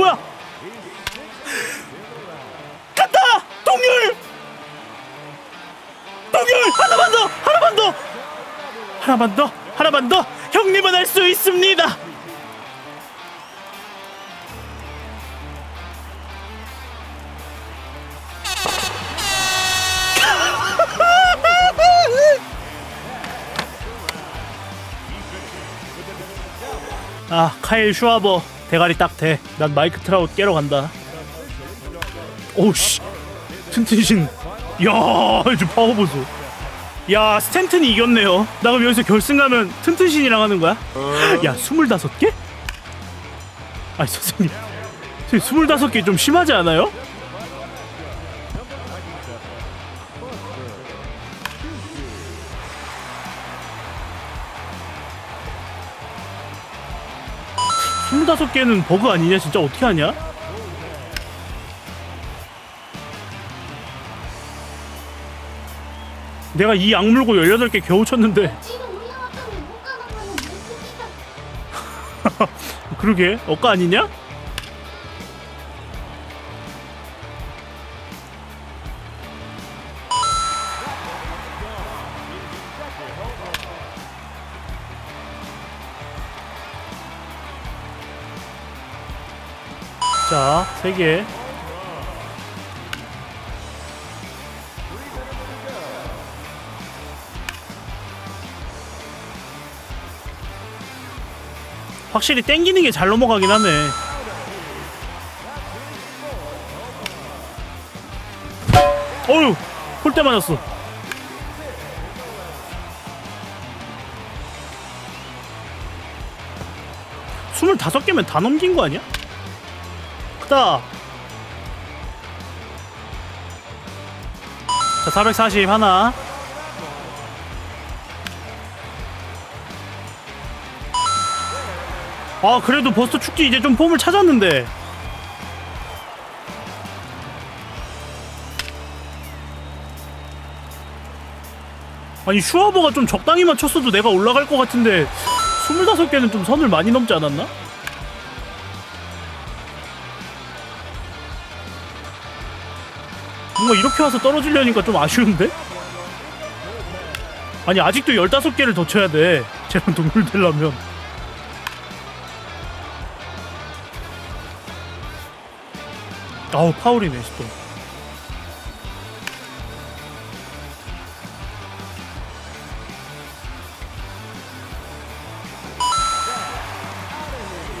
뭐야? 간다! 동률! 동률! 하나만 더! 하나만 더! 하나만 더! 하나만 더! 형님은 할 수 있습니다! 아 카일 슈아버 대가리 딱 돼. 난 마이크 트라웃 깨러 간다. 오씨 튼튼신. 야 이제 파워 보소. 야 스탠튼이 이겼네요. 나 그럼 여기서 결승 가면 튼튼신이랑 하는 거야? 야 스물다섯 개? 아니 선생님 스물다섯 개 좀 심하지 않아요? 스물다섯 개는 버그 아니냐? 진짜 어떻게 하냐? 내가 이 악물고 18개 겨우 쳤는데. 그러게 억까 아니냐? 자, 세 개. 확실히 땡기는 게 잘 넘어가긴 하네. 어휴, 폴대 맞았어. 스물다섯 개면 다 넘긴 거 아니야? 크다. 자, 440 하나. 아 그래도 버스터 축지 이제 좀 폼을 찾았는데 아니 슈아버가 좀 적당히만 쳤어도 내가 올라갈 것 같은데 25개는 좀 선을 많이 넘지 않았나? 뭔가 이렇게 와서 떨어지려니까 좀 아쉬운데? 아니 아직도 15개를 더 쳐야 돼 쟤랑 동물 되려면 아우 파울이네 또.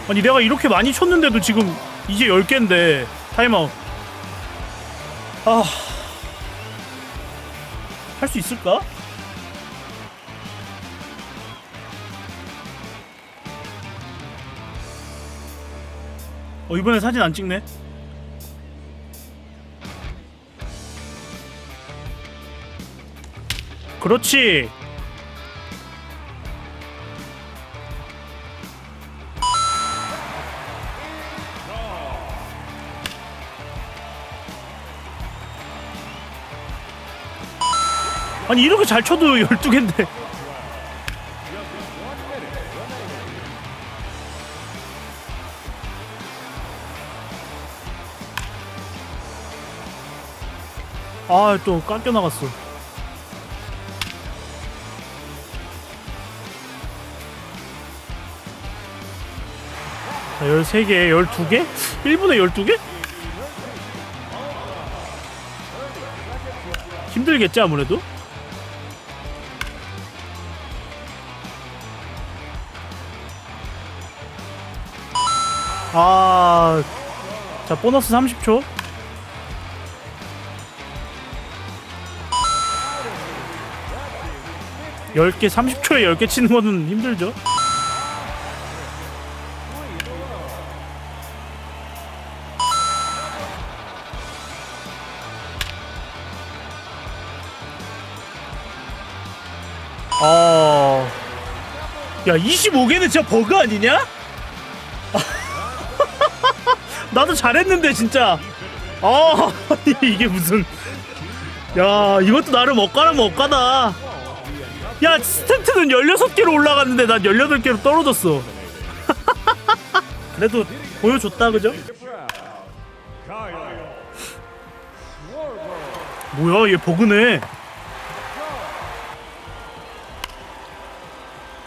아니 내가 이렇게 많이 쳤는데도 지금 이제 10개인데 타임아웃 아... 할 수 있을까? 어 이번에 사진 안 찍네 그렇지. 아니 이렇게 잘 쳐도 12개인데 아 또 깎여 나갔어 자, 13개, 12개? 1분에 12개? 힘들겠지 아무래도? 아... 자 보너스 30초. 열개 30초에 10개 치는 거는 힘들죠? 어... 야 25개는 진짜 버그 아니냐? 나도 잘했는데 진짜 아 이게 무슨 야 이것도 나름 억가라 뭐 억가다 야 스탠트는 16개로 올라갔는데 난 18개로 떨어졌어 그래도 보여줬다 그죠? 뭐야 얘 버그네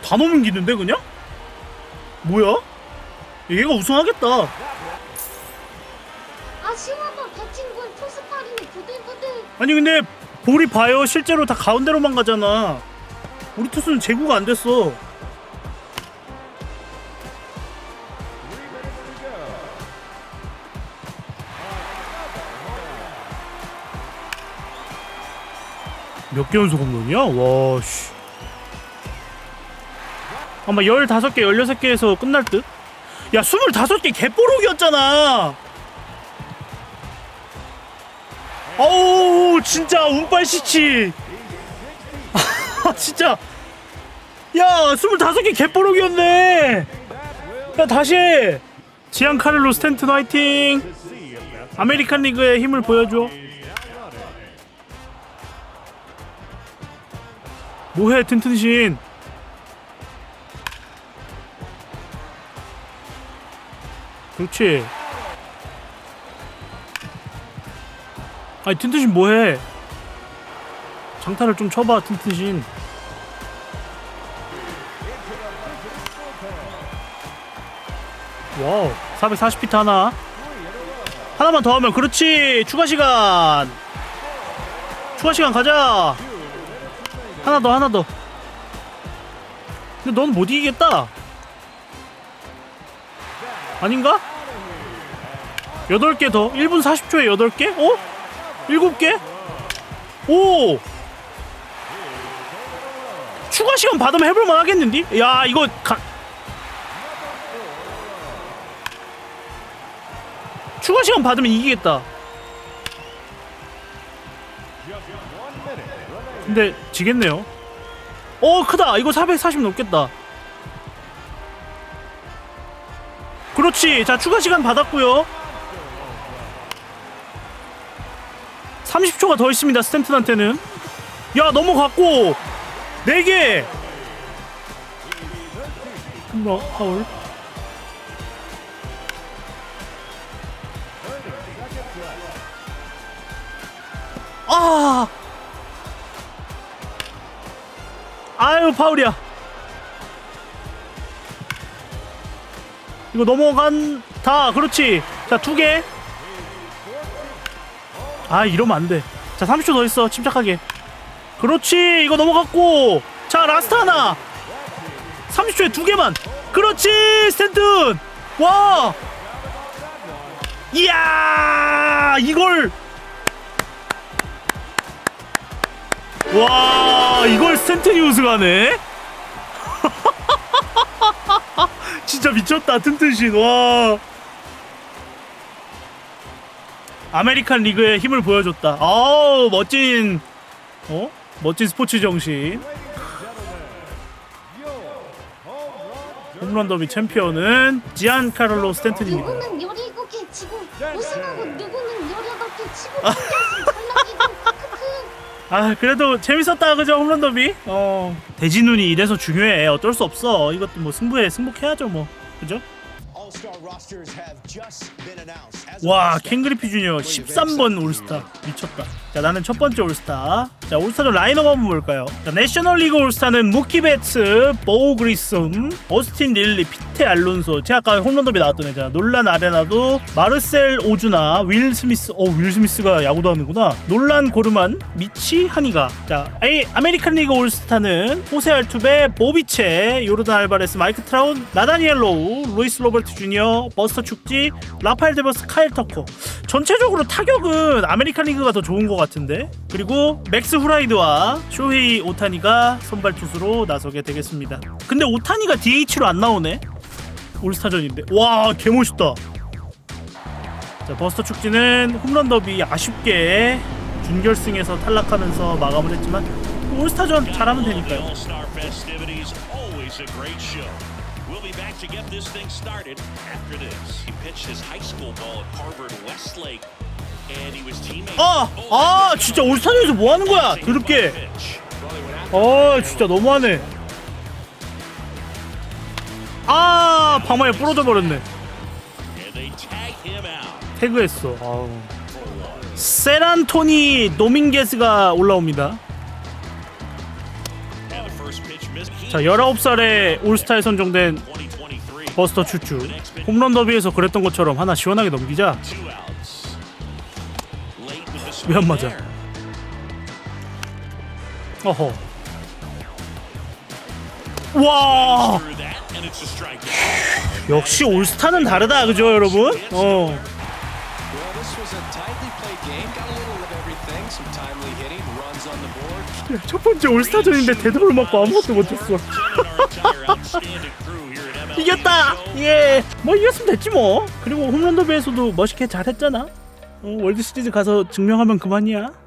다 넘기는데 그냥? 뭐야? 얘가 우승하겠다 다친 걸 토스파리는 부들부들. 아니 근데 볼이 봐요 실제로 다 가운데로만 가잖아 우리 투수는 제구가 안 됐어 몇 개 연속 홈런이야? 와, 씨. 아마 15개, 16개에서 끝날 듯? 야, 25개 개뽀록이었잖아! 진짜 운빨 시치! 아, 진짜! 야, 25개 개뽀록이었네! 야, 다시 해! 지안 카를로 스탠튼 화이팅! 아메리칸 리그의 힘을 보여줘. 뭐해 튼튼신 그렇지 아니 튼튼신 뭐해? 장타를 좀 쳐봐 튼튼신. 와우 440피트 하나. 하나만 더 하면 그렇지! 추가 시간! 추가 시간 가자! 하나 더 하나 더. 근데 넌 못 이기겠다. 아닌가? 8개 더? 1분 40초에 8개? 어? 7개? 오! 추가 시간 받으면 해볼만 하겠는디? 야 이거 가... 추가 시간 받으면 이기겠다 근데 지겠네요. 어 크다. 이거 440 넘겠다. 그렇지. 자 추가 시간 받았고요. 30초가 더 있습니다. 스탠튼한테는. 야 넘어갔고 4개. 뭐 파울. 아! 아유 파울이야 이거 넘어간 다 그렇지 자 두 개 아 이러면 안 돼. 자 30초 더 있어 침착하게. 그렇지 이거 넘어갔고. 자 라스트 하나. 30초에 두 개만. 그렇지 스탠튼. 와. 이야 이걸. 와 이걸 스탠튼이 우승하네. 진짜 미쳤다 튼튼신. 와 아메리칸 리그의 힘을 보여줬다. 아우 멋진 어? 멋진 스포츠 정신. 홈런 더비 챔피언은 지안 카를로 스탠튼입니다. 누구는 17개 치고 우승하고 누구는 18개 치고 준결승 전락이고 크크. 아 그래도 재밌었다 그죠 홈런 더비? 어. 대진운이 이래서 중요해. 어쩔 수 없어. 이것도 뭐 승부에 승복해야죠 뭐. 그죠 와 캥그리피 주니어 13번 올스타. 미쳤다 자 나는 첫 번째 올스타. 자 올스타전 라인업 한번 볼까요? 자 내셔널리그 올스타는 무키 베츠 보우 그리슨 어스틴 릴리 피테 알론소. 제가 아까 홈런 더비 나왔던 애잖아. 놀란 아레나도 마르셀 오주나 윌 스미스 어윌 스미스가 야구도 하는구나. 놀란 고르만 미치 하니가. 자 A, 아메리칸 리그 올스타는 호세 알투베 보비체 요르단 알바레스 마이크 트라운 나다니엘 로우 루이스 로버트 주니어 버스터 축지 라파엘 데버스 카일 터코 전체적으로 타격은 아메리칸 리그가 더 좋은 것 같 은데 그리고 맥스 후라이드와 쇼헤이 오타니가 선발 투수로 나서게 되겠습니다 근데 오타니가 DH로 안 나오네 올스타전인데 와 개멋있다 자 버스터 축지는 홈런 더비 아쉽게 준결승에서 탈락하면서 마감을 했지만 올스타전 잘하면 되니까요. We'll be back to get this thing started after this. He pitched his high school ball at Harvard Westlake, 아! 아 진짜 올스타전에서 뭐 하는 거야 더럽게 아 진짜 너무하네 아 방망이 부러져 버렸네. 태그했어 아우. 세란토니 노밍게스가 올라옵니다. 자, 19살에 올스타에 선정된 2023. 버스터 추추. 홈런 더비에서 그랬던 것처럼 하나 시원하게 넘기자. 왜 안 맞아? 어허. 와. 역시 올스타는 다르다, 그죠, 여러분? 어. 첫 번째 올스타전인데 데드볼 맞고 아무것도 못했어. 이겼다! 예! 뭐 이겼으면 됐지 뭐. 그리고 홈런 더비에서도 멋있게 잘했잖아. 어, 월드 시리즈 가서 증명하면 그만이야.